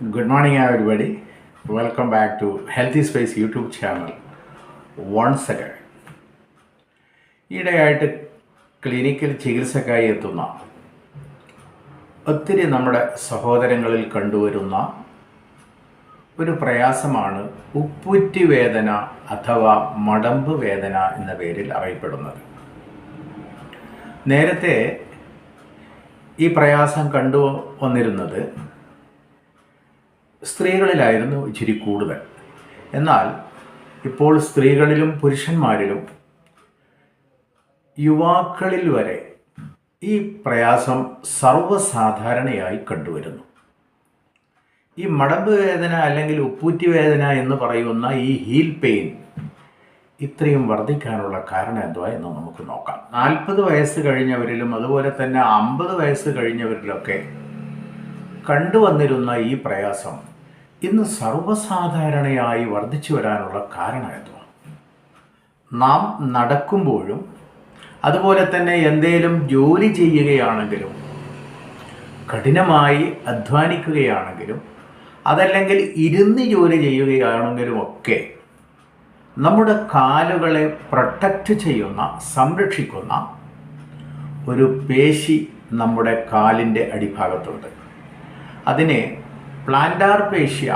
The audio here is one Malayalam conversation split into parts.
Good morning, everybody. Welcome back to Healthy Space YouTube channel once again. ഈയിടെയായിട്ട് ക്ലിനിക്കൽ ചികിത്സക്കായി എത്തുന്ന ഒത്തിരി നമ്മുടെ സഹോദരങ്ങളിൽ കണ്ടുവരുന്ന ഒരു പ്രയാസമാണ് ഉപ്പുറ്റി വേദന അഥവാ മടമ്പ് വേദന എന്ന പേരിൽ അറിയപ്പെടുന്നത് നേരത്തെ ഈ പ്രയാസം കണ്ടു വന്നിരുന്നത് സ്ത്രീകളിലായിരുന്നു ഇച്ചിരി കൂടുതൽ. എന്നാൽ ഇപ്പോൾ സ്ത്രീകളിലും പുരുഷന്മാരിലും യുവാക്കളിൽ വരെ ഈ പ്രയാസം സർവസാധാരണയായി കണ്ടുവരുന്നു. ഈ മടമ്പ് വേദന അല്ലെങ്കിൽ ഉപ്പൂറ്റി വേദന എന്ന് പറയുന്ന ഈ ഹീൽ പെയിൻ ഇത്രയും വർദ്ധിക്കാനുള്ള കാരണം എന്തുവാ എന്ന് നമുക്ക് നോക്കാം. നാൽപ്പത് വയസ്സ് കഴിഞ്ഞവരിലും അതുപോലെ തന്നെ അമ്പത് വയസ്സ് കഴിഞ്ഞവരിലൊക്കെ കണ്ടുവന്നിരുന്ന ഈ പ്രയാസം ഇന്ന് സർവസാധാരണയായി വർദ്ധിച്ചു വരാനുള്ള കാരണം നാം നടക്കുമ്പോഴും അതുപോലെ തന്നെ എന്തേലും ജോലി ചെയ്യുകയാണെങ്കിലും കഠിനമായി അധ്വാനിക്കുകയാണെങ്കിലും അതല്ലെങ്കിൽ ഇരുന്ന് ജോലി ചെയ്യുകയാണെങ്കിലും ഒക്കെ നമ്മുടെ കാലുകളെ പ്രൊട്ടക്റ്റ് ചെയ്യുന്ന സംരക്ഷിക്കുന്ന ഒരു പേശി നമ്മുടെ കാലിന്റെ അടിഭാഗത്തുണ്ട്. അതിനെ പ്ലാന്റാർ പേഷ്യ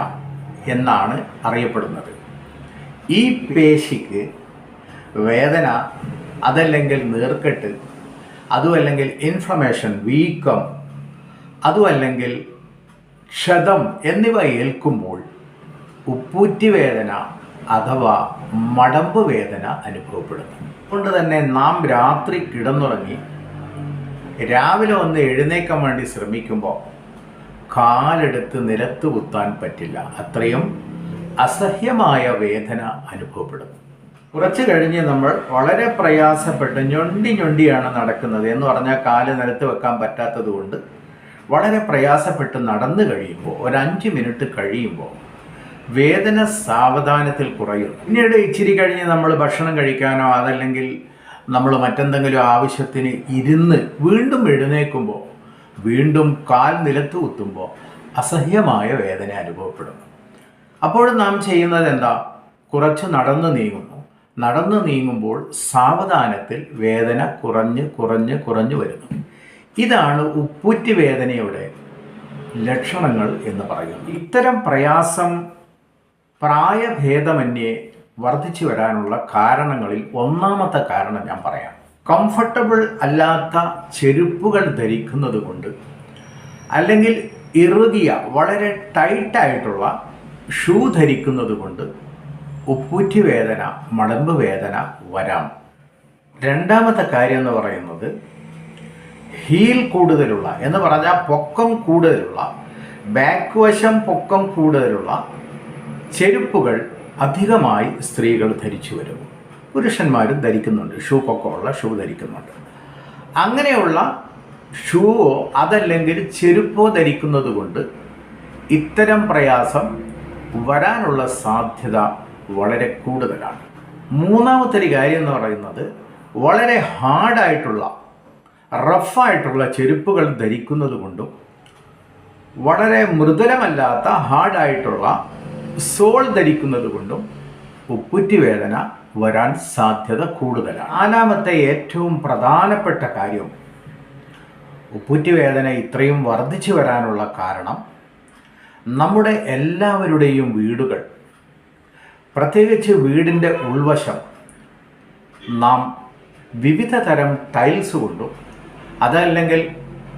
എന്നാണ് അറിയപ്പെടുന്നത്. ഈ പേശിക്ക് വേദന അതല്ലെങ്കിൽ നീർക്കെട്ട് അതുമല്ലെങ്കിൽ ഇൻഫ്ലമേഷൻ വീക്കം അതുമല്ലെങ്കിൽ ക്ഷതം എന്നിവ ഏൽക്കുമ്പോൾ ഉപ്പൂറ്റി വേദന അഥവാ മടമ്പ് വേദന അനുഭവപ്പെടുന്നു. അതുകൊണ്ട് തന്നെ നാം രാത്രി കിടന്നുറങ്ങി രാവിലെ ഒന്ന് എഴുന്നേക്കാൻ വേണ്ടി ശ്രമിക്കുമ്പോൾ കാലെടുത്ത് നിലത്ത് കുത്താൻ പറ്റില്ല. അത്രയും അസഹ്യമായ വേദന അനുഭവപ്പെടുന്നു. കുറച്ച് കഴിഞ്ഞ് നമ്മൾ വളരെ പ്രയാസപ്പെട്ട് ഞൊണ്ടി ഞൊണ്ടിയാണ് നടക്കുന്നത് എന്ന് പറഞ്ഞാൽ കാൽ നിലത്ത് വെക്കാൻ പറ്റാത്തത് കൊണ്ട് വളരെ പ്രയാസപ്പെട്ട് നടന്നു കഴിയുമ്പോൾ ഒരു അഞ്ച് മിനിറ്റ് കഴിയുമ്പോൾ വേദന സാവധാനത്തിൽ കുറയും പിന്നീട് ഇച്ചിരി കഴിഞ്ഞ് നമ്മൾ ഭക്ഷണം കഴിക്കാനോ അതല്ലെങ്കിൽ നമ്മൾ മറ്റെന്തെങ്കിലും ആവശ്യത്തിന് ഇരുന്ന് വീണ്ടും എഴുന്നേൽക്കുമ്പോൾ വീണ്ടും കാൽ നിലത്ത് കുത്തുമ്പോൾ അസഹ്യമായ വേദന അനുഭവപ്പെടുന്നു അപ്പോൾ നാം ചെയ്യുന്നത് എന്താ? കുറച്ച് നടന്നു നീങ്ങുന്നു. നടന്നു നീങ്ങുമ്പോൾ സാവധാനത്തിൽ വേദന കുറഞ്ഞ് കുറഞ്ഞ് കുറഞ്ഞു വരുന്നു. ഇതാണ് ഉപ്പുറ്റി വേദനയുടെ ലക്ഷണങ്ങൾ എന്ന് പറയുന്നത്. ഇത്തരം പ്രയാസം പ്രായഭേദമന്യേ വർദ്ധിച്ചു വരാനുള്ള കാരണങ്ങളിൽ ഒന്നാമത്തെ കാരണം ഞാൻ പറയാം. കംഫർട്ടബിൾ അല്ലാത്ത ചെരുപ്പുകൾ ധരിക്കുന്നത് കൊണ്ട് അല്ലെങ്കിൽ ഇറുകിയ വളരെ ടൈറ്റായിട്ടുള്ള ഷൂ ധരിക്കുന്നത് കൊണ്ട് ഉപ്പൂറ്റി വേദന മടമ്പ് വേദന വരാം. രണ്ടാമത്തെ കാര്യം എന്ന് പറയുന്നത് ഹീൽ കൂടുതലുള്ള എന്ന് പറഞ്ഞാൽ പൊക്കം കൂടുതലുള്ള ബാക്ക് വശം പൊക്കം കൂടുതലുള്ള ചെരുപ്പുകൾ അധികമായി സ്ത്രീകൾ ധരിച്ചു വരും പുരുഷന്മാരും ധരിക്കുന്നുണ്ട്. ഷൂ പൊക്കമുള്ള ഷൂ ധരിക്കുന്നുണ്ട്. അങ്ങനെയുള്ള ഷൂവോ അതല്ലെങ്കിൽ ചെരുപ്പോ ധരിക്കുന്നത് കൊണ്ട് ഇത്തരം പ്രയാസം വരാനുള്ള സാധ്യത വളരെ കൂടുതലാണ്. മൂന്നാമത്തെ ഒരു കാര്യം എന്ന് പറയുന്നത് വളരെ ഹാർഡായിട്ടുള്ള റഫായിട്ടുള്ള ചെരുപ്പുകൾ ധരിക്കുന്നത് കൊണ്ടും വളരെ മൃദുലമല്ലാത്ത ഹാർഡായിട്ടുള്ള സോൾ ധരിക്കുന്നത് കൊണ്ടും ഉപ്പുറ്റി വേദന വരാൻ സാധ്യത കൂടുതലാണ്. നാലാമത്തെ ഏറ്റവും പ്രധാനപ്പെട്ട കാര്യം ഉപ്പുറ്റിവേദന ഇത്രയും വർദ്ധിച്ചു വരാനുള്ള കാരണം നമ്മുടെ എല്ലാവരുടെയും വീടുകൾ പ്രത്യേകിച്ച് വീടിന്റെ ഉൾവശം നാം വിവിധ തരം ടൈൽസ് കൊണ്ടും അതല്ലെങ്കിൽ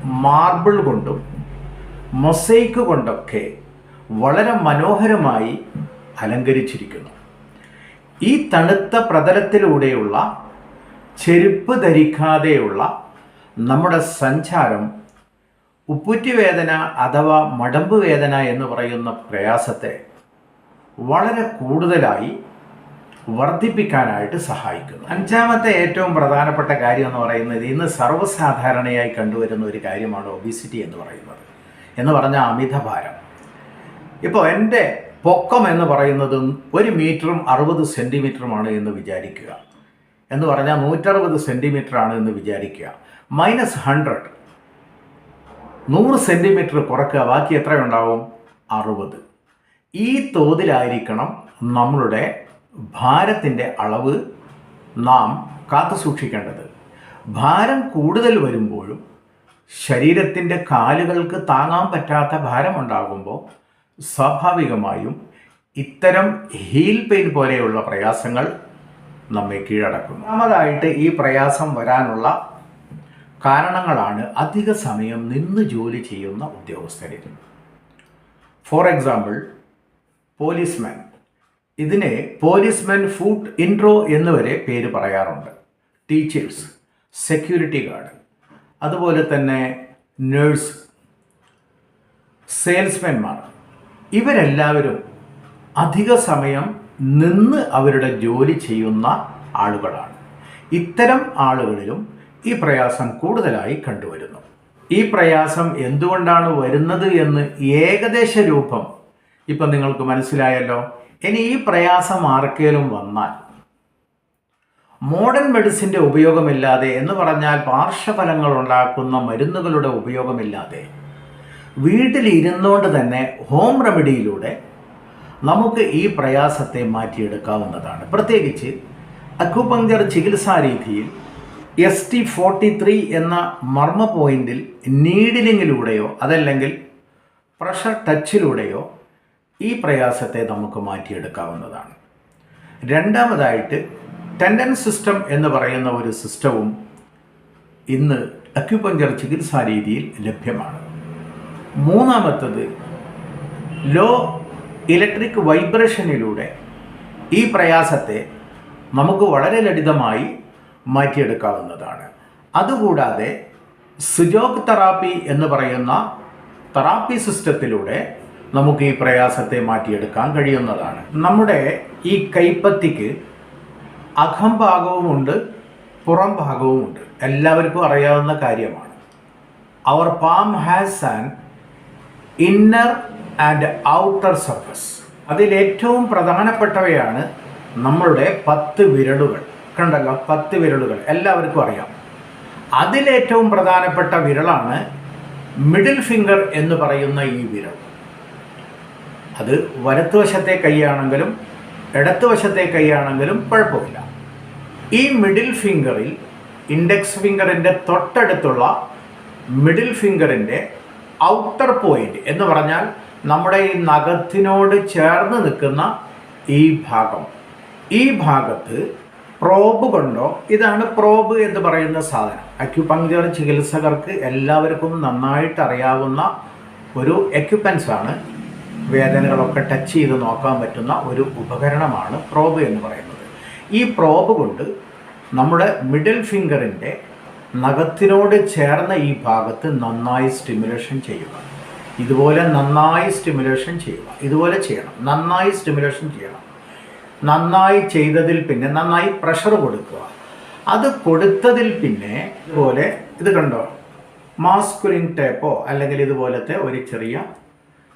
മാർബിൾ കൊണ്ടും മൊസൈക്ക് കൊണ്ടൊക്കെ വളരെ മനോഹരമായി അലങ്കരിച്ചിരിക്കുന്നു. ഈ തണുത്ത പ്രതലത്തിലൂടെയുള്ള ചെരുപ്പ് ധരിക്കാതെയുള്ള നമ്മുടെ സഞ്ചാരം ഉപ്പുറ്റി വേദന അഥവാ മടമ്പ് വേദന എന്ന് പറയുന്ന പ്രയാസത്തെ വളരെ കൂടുതലായി വർദ്ധിപ്പിക്കാനായിട്ട് സഹായിക്കുന്നു. അഞ്ചാമത്തെ ഏറ്റവും പ്രധാനപ്പെട്ട കാര്യം എന്ന് പറയുന്നത് ഇന്ന് സർവസാധാരണയായി കണ്ടുവരുന്ന ഒരു കാര്യമാണ് ഒബിസിറ്റി എന്ന് പറയുന്നത്. എന്ന് പറഞ്ഞാൽ അമിതഭാരം. ഇപ്പോൾ എന്റെ പൊക്കം എന്ന് പറയുന്നതും ഒരു മീറ്ററും അറുപത് സെന്റിമീറ്ററുമാണ് എന്ന് വിചാരിക്കുക. എന്ന് പറഞ്ഞാൽ നൂറ്ററുപത് ആണ് എന്ന് വിചാരിക്കുക. Minus hundred. നൂറ് സെന്റിമീറ്റർ കുറക്കുക. ബാക്കി എത്രയുണ്ടാവും? അറുപത്. ഈ തോതിലായിരിക്കണം നമ്മളുടെ ഭാരത്തിന്റെ അളവ് നാം കാത്തു സൂക്ഷിക്കേണ്ടത്. ഭാരം കൂടുതൽ വരുമ്പോഴും ശരീരത്തിന്റെ കാലുകൾക്ക് താങ്ങാൻ പറ്റാത്ത ഭാരമുണ്ടാകുമ്പോൾ സ്വാഭാവികമായും ഇത്തരം ഹീൽ പെയിൻ പോലെയുള്ള പ്രയാസങ്ങൾ നമ്മെ കീഴടക്കും ഒന്നാമതായിട്ട് ഈ പ്രയാസം വരാനുള്ള കാരണങ്ങളാണ് അധിക സമയം നിന്ന് ജോലി ചെയ്യുന്ന ഉദ്യോഗസ്ഥരിൽ. ഫോർ എക്സാമ്പിൾ പോലീസ്മാൻ ഇതിനെ പോലീസ്മാൻ ഫുഡ് ഇൻട്രോ എന്ന് വരെ പേര് പറയാറുണ്ട്. ടീച്ചേഴ്സ് സെക്യൂരിറ്റി ഗാർഡ് അതുപോലെ തന്നെ നേഴ്സ് സെയിൽസ്മാൻമാർ ഇവരെല്ലാവരും അധിക സമയം നിന്ന് അവരുടെ ജോലി ചെയ്യുന്ന ആളുകളാണ്. ഇത്തരം ആളുകളിലും ഈ പ്രയാസം കൂടുതലായി കണ്ടുവരുന്നു. ഈ പ്രയാസം എന്തുകൊണ്ടാണ് വരുന്നത് എന്ന് ഏകദേശ രൂപം ഇപ്പം നിങ്ങൾക്ക് മനസ്സിലായല്ലോ. ഇനി ഈ പ്രയാസം ആർക്കേലും വന്നാൽ മോഡേൺ മെഡിസിന്റെ ഉപയോഗമില്ലാതെ എന്ന് പറഞ്ഞാൽ പാർശ്വഫലങ്ങൾ ഉണ്ടാക്കുന്ന മരുന്നുകളുടെ ഉപയോഗമില്ലാതെ വീട്ടിൽ ഇരുന്നുകൊണ്ട് തന്നെ ഹോം റെമഡിയിലൂടെ നമുക്ക് ഈ പ്രയാസത്തെ മാറ്റിയെടുക്കാവുന്നതാണ്. പ്രത്യേകിച്ച് അക്യുപങ്ചർ ചികിത്സാ രീതിയിൽ എസ് ടി ഫോർട്ടി ത്രീ എന്ന മർമ്മ പോയിന്റിൽ നീഡിലിങ്ങിലൂടെയോ അതല്ലെങ്കിൽ പ്രഷർ ടച്ചിലൂടെയോ ഈ പ്രയാസത്തെ നമുക്ക് മാറ്റിയെടുക്കാവുന്നതാണ്. രണ്ടാമതായിട്ട് ടെൻഡൻ സിസ്റ്റം എന്ന് പറയുന്ന ഒരു സിസ്റ്റവും ഇന്ന് അക്യുപഞ്ചർ ചികിത്സാ രീതിയിൽ ലഭ്യമാണ്. മൂന്നാമത്തത് ലോ ഇലക്ട്രിക് വൈബ്രേഷനിലൂടെ ഈ പ്രയാസത്തെ നമുക്ക് വളരെ ലളിതമായി മാറ്റിയെടുക്കാവുന്നതാണ്. അതുകൂടാതെ സുജോഗ് തെറാപ്പി എന്ന് പറയുന്ന തെറാപ്പി സിസ്റ്റത്തിലൂടെ നമുക്ക് ഈ പ്രയാസത്തെ മാറ്റിയെടുക്കാൻ കഴിയുന്നതാണ്. നമ്മുടെ ഈ കൈപ്പത്തിക്ക് അകംഭാഗവുമുണ്ട് പുറം ഭാഗവുമുണ്ട്. എല്ലാവർക്കും അറിയാവുന്ന കാര്യമാണ്. Our palm has an inner and outer surface അതിൽ ഏറ്റവും പ്രധാനപ്പെട്ടവയാണ് നമ്മളുടെ പത്ത് വിരലുകൾ. കണ്ടല്ലോ? പത്ത് വിരലുകൾ. എല്ലാവർക്കും അറിയാം. അതിലേറ്റവും പ്രധാനപ്പെട്ട വിരളാണ് മിഡിൽ ഫിംഗർ എന്ന് പറയുന്ന ഈ വിരൽ. അത് വലത്തുവശത്തെ കൈയാണെങ്കിലും ഇടത്തുവശത്തെ കൈയാണെങ്കിലും കുഴപ്പമില്ല. ഈ മിഡിൽ ഫിംഗറിൽ ഇൻഡെക്സ് ഫിംഗറിന്റെ തൊട്ടടുത്തുള്ള മിഡിൽ ഫിംഗറിന്റെ ഔട്ടർ പോയിന്റ് എന്ന് പറഞ്ഞാൽ നമ്മുടെ ഈ നഖത്തിനോട് ചേർന്ന് നിൽക്കുന്ന ഈ ഭാഗം. ഈ ഭാഗത്ത് പ്രോബ് കൊണ്ടോ ഇതാണ് പ്രോബ് എന്ന് പറയുന്ന സാധനം. അക്യുപങ്ചർ ചികിത്സകർക്ക് എല്ലാവർക്കും നന്നായിട്ട് അറിയാവുന്ന ഒരു എക്യുപ്പൻസ് ആണ്. വേദനകളൊക്കെ ടച്ച് ചെയ്ത് നോക്കാൻ പറ്റുന്ന ഒരു ഉപകരണമാണ് പ്രോബ് എന്ന് പറയുന്നത്. ഈ പ്രോബ് കൊണ്ട് നമ്മുടെ മിഡിൽ ഫിംഗറിന്റെ നഖത്തിനോട് ചേർന്ന ഈ ഭാഗത്ത് നന്നായി സ്റ്റിമുലേഷൻ ചെയ്യുക. ഇതുപോലെ നന്നായി സ്റ്റിമുലേഷൻ ചെയ്യുക. ഇതുപോലെ ചെയ്യണം. നന്നായി സ്റ്റിമുലേഷൻ ചെയ്യണം. നന്നായി ചെയ്തതിൽ പിന്നെ നന്നായി പ്രഷർ കൊടുക്കുക. അത് കൊടുത്തതിൽ പിന്നെ ഇതുപോലെ ഇത് കണ്ടോ? മാസ്കുലിൻ ടേപ്പോ അല്ലെങ്കിൽ ഇതുപോലത്തെ ഒരു ചെറിയ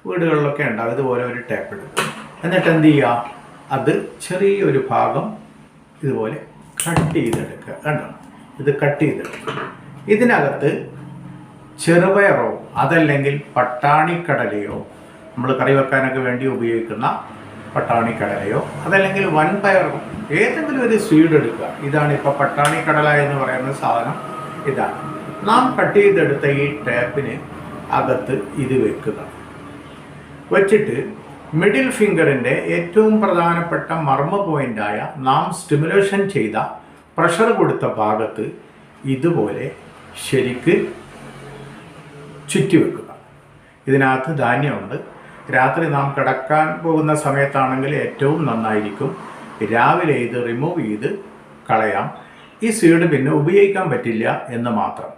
വീടുകളിലൊക്കെ ഉണ്ടാവും. ഇതുപോലെ ഒരു ടേപ്പ് എടുക്കും എന്നിട്ട് എന്ത് ചെയ്യുക? അത് ചെറിയൊരു ഭാഗം ഇതുപോലെ കട്ട് ചെയ്തെടുക്കുക. കണ്ടോ? ഇത് കട്ട് ചെയ്ത്. ഇതിനകത്ത് ചെറുപയറോ അതല്ലെങ്കിൽ പട്ടാണിക്കടലയോ നമ്മൾ കറി വെക്കാനൊക്കെ വേണ്ടി ഉപയോഗിക്കുന്ന പട്ടാണിക്കടലയോ അതല്ലെങ്കിൽ വൻപയറോ ഏതെങ്കിലും ഒരു സ്വീഡ് എടുക്കുക. ഇതാണ് ഇപ്പോൾ പട്ടാണിക്കടല എന്ന് പറയുന്ന സാധനം. ഇതാണ്. നാം കട്ട് ചെയ്തെടുത്ത ഈ ടാപ്പിന് അകത്ത് ഇത് വെക്കുക. വച്ചിട്ട് മിഡിൽ ഫിംഗറിന്റെ ഏറ്റവും പ്രധാനപ്പെട്ട മർമ്മ പോയിന്റായ നാം സ്റ്റിമുലേഷൻ ചെയ്ത പ്രഷർ കൊടുത്ത ഭാഗത്ത് ഇതുപോലെ ശരിക്ക് ചുറ്റി വെക്കുക ഇതിനകത്ത് ധാന്യമുണ്ട്. രാത്രി നാം കിടക്കാൻ പോകുന്ന സമയത്താണെങ്കിൽ ഏറ്റവും നന്നായിരിക്കും. രാവിലെ ഇത് റിമൂവ് ചെയ്ത് കളയാം. ഈ സീഡ് പിന്നെ ഉപയോഗിക്കാൻ പറ്റില്ല എന്ന് മാത്രം.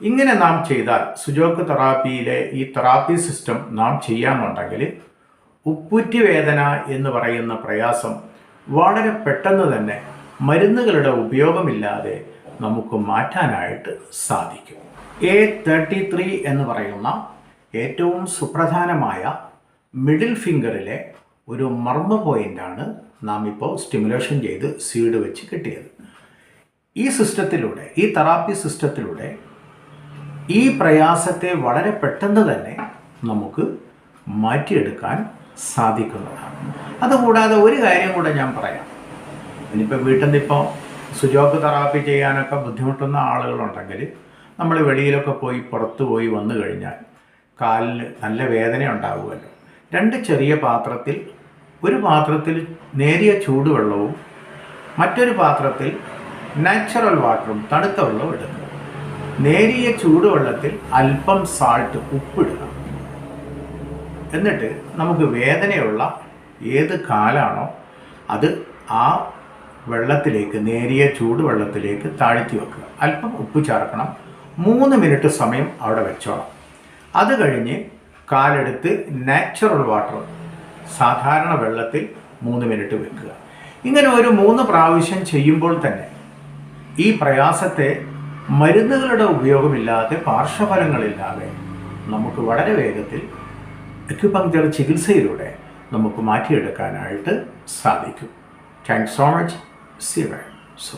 ഇങ്ങനെ നാം ചെയ്താൽ സുജോക്ക് തെറാപ്പിയിലെ ഈ തെറാപ്പി സിസ്റ്റം നാം ചെയ്യാമെന്നുണ്ടെങ്കിൽ ഉപ്പുറ്റി വേദന എന്ന് പറയുന്ന പ്രയാസം വളരെ പെട്ടെന്ന് തന്നെ മരുന്നുകളുടെ ഉപയോഗമില്ലാതെ നമുക്ക് മാറ്റാനായിട്ട് സാധിക്കും. എ തേർട്ടി ത്രീ എന്ന് പറയുന്ന ഏറ്റവും സുപ്രധാനമായ മിഡിൽ ഫിംഗറിലെ ഒരു മർമ്മ പോയിന്റാണ് നാം ഇപ്പോൾ സ്റ്റിമുലേഷൻ ചെയ്ത് സീഡ് വെച്ച് കിട്ടിയത്. ഈ സിസ്റ്റത്തിലൂടെ ഈ തെറാപ്പി സിസ്റ്റത്തിലൂടെ ഈ പ്രയാസത്തെ വളരെ പെട്ടെന്ന് തന്നെ നമുക്ക് മാറ്റിയെടുക്കാൻ സാധിക്കുന്നതാണ്. അതുകൂടാതെ ഒരു കാര്യം കൂടെ ഞാൻ പറയാം. ഇനിയിപ്പോൾ വീട്ടിൽ നിന്ന് ഇപ്പോൾ സുജോക്ക് തെറാപ്പി ചെയ്യാനൊക്കെ ബുദ്ധിമുട്ടുന്ന ആളുകളുണ്ടെങ്കിൽ നമ്മൾ വെളിയിലൊക്കെ പോയി പുറത്ത് പോയി വന്നു കഴിഞ്ഞാൽ കാലിന് നല്ല വേദന ഉണ്ടാകുമല്ലോ രണ്ട് ചെറിയ പാത്രത്തിൽ ഒരു പാത്രത്തിൽ നേരിയ ചൂടുവെള്ളവും മറ്റൊരു പാത്രത്തിൽ നാച്ചുറൽ വാട്ടറും തണുത്ത വെള്ളവും എടുക്കുക നേരിയ ചൂടുവെള്ളത്തിൽ അല്പം സാൾട്ട് ഉപ്പിടുക. എന്നിട്ട് നമുക്ക് വേദനയുള്ള ഏത് കാലാണോ അത് ആ വെള്ളത്തിലേക്ക് നേരിയ ചൂടുവെള്ളത്തിലേക്ക് താഴ്ത്തി വെക്കുക. അല്പം ഉപ്പ് ചേർക്കണം. മൂന്ന് മിനിറ്റ് സമയം അവിടെ വെച്ചോളാം. അത് കഴിഞ്ഞ് കാലെടുത്ത് നാച്ചുറൽ വാട്ടർ സാധാരണ വെള്ളത്തിൽ മൂന്ന് മിനിറ്റ് വെക്കുക. ഇങ്ങനെ ഒരു മൂന്ന് പ്രാവശ്യം ചെയ്യുമ്പോൾ തന്നെ ഈ പ്രയാസത്തെ മരുന്നുകളുടെ ഉപയോഗമില്ലാതെ പാർശ്വഫലങ്ങളില്ലാതെ നമുക്ക് വളരെ വേഗത്തിൽ അക്യുപങ്ക്ചർ ചികിത്സയിലൂടെ നമുക്ക് മാറ്റിയെടുക്കാനായിട്ട് സാധിക്കും. താങ്ക്സ് സോ മച്ച് സി സോ